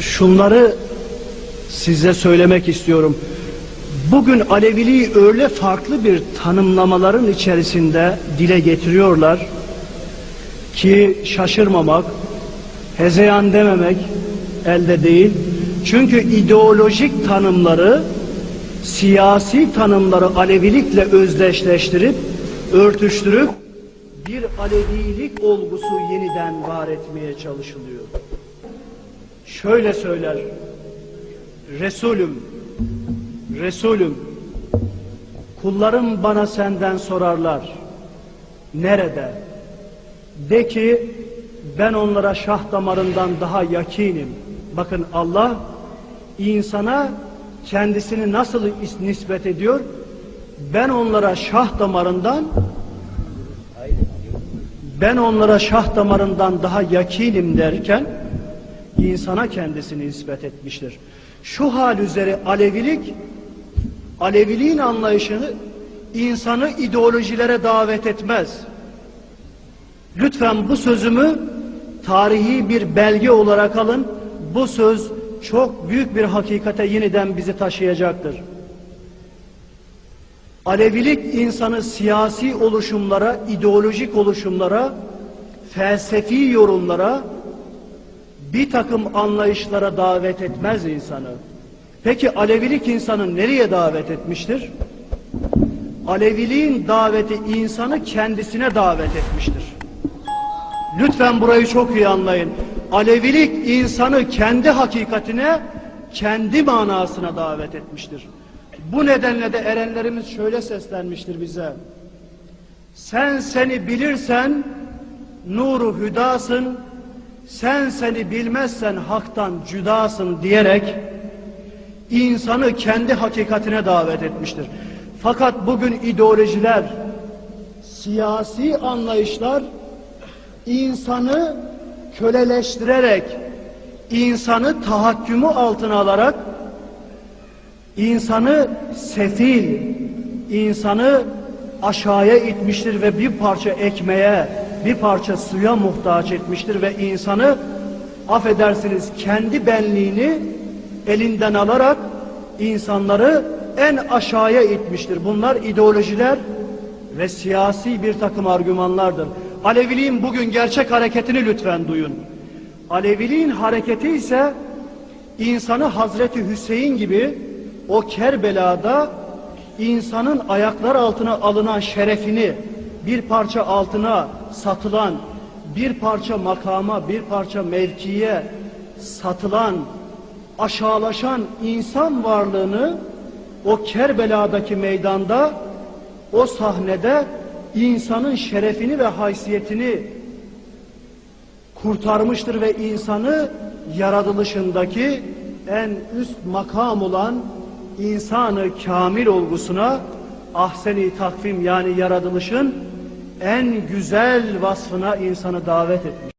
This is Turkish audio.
şunları size söylemek istiyorum. Bugün Aleviliği öyle farklı bir tanımlamaların içerisinde dile getiriyorlar ki şaşırmamak, hezeyan dememek elde değil. Çünkü ideolojik tanımları, siyasi tanımları Alevilikle özdeşleştirip, örtüştürüp bir Alevilik olgusu yeniden var etmeye çalışılıyor. Şöyle söyler, Resulüm, Resulüm, kullarım bana senden sorarlar, nerede? De ki, ben onlara şah damarından daha yakinim. Bakın Allah, insana kendisini nasıl is- nispet ediyor? Ben onlara şah damarından ben onlara şah damarından daha yakinim derken insana kendisini nispet etmiştir. Şu hal üzere Alevilik Aleviliğin anlayışını insanı ideolojilere davet etmez. Lütfen bu sözümü tarihi bir belge olarak alın. Bu söz çok büyük bir hakikate yeniden bizi taşıyacaktır. Alevilik insanı siyasi oluşumlara, ideolojik oluşumlara, felsefi yorumlara, bir takım anlayışlara davet etmez insanı. Peki Alevilik insanı nereye davet etmiştir? Aleviliğin daveti insanı kendisine davet etmiştir. Lütfen burayı çok iyi anlayın. Alevilik insanı kendi hakikatine, kendi manasına davet etmiştir. Bu nedenle de erenlerimiz şöyle seslenmiştir bize. Sen seni bilirsen nuru hüdasın, sen seni bilmezsen haktan cüdasın diyerek insanı kendi hakikatine davet etmiştir. Fakat bugün ideolojiler, siyasi anlayışlar insanı köleleştirerek, insanı tahakkümü altına alarak, insanı sefil, insanı aşağıya itmiştir ve bir parça ekmeğe, bir parça suya muhtaç etmiştir ve insanı affedersiniz kendi benliğini elinden alarak insanları en aşağıya itmiştir. Bunlar ideolojiler ve siyasi bir takım argümanlardır. Aleviliğin bugün gerçek hareketini lütfen duyun. Aleviliğin hareketi ise insanı Hazreti Hüseyin gibi o Kerbela'da insanın ayaklar altına alınan şerefini bir parça altına satılan, bir parça makama, bir parça mevkiye satılan, aşağılaşan insan varlığını o Kerbela'daki meydanda, o sahnede insanın şerefini ve haysiyetini kurtarmıştır ve insanı yaratılışındaki en üst makam olan insanı kamil olgusuna ahseni takvim yani yaratılışın en güzel vasfına insanı davet etmiş.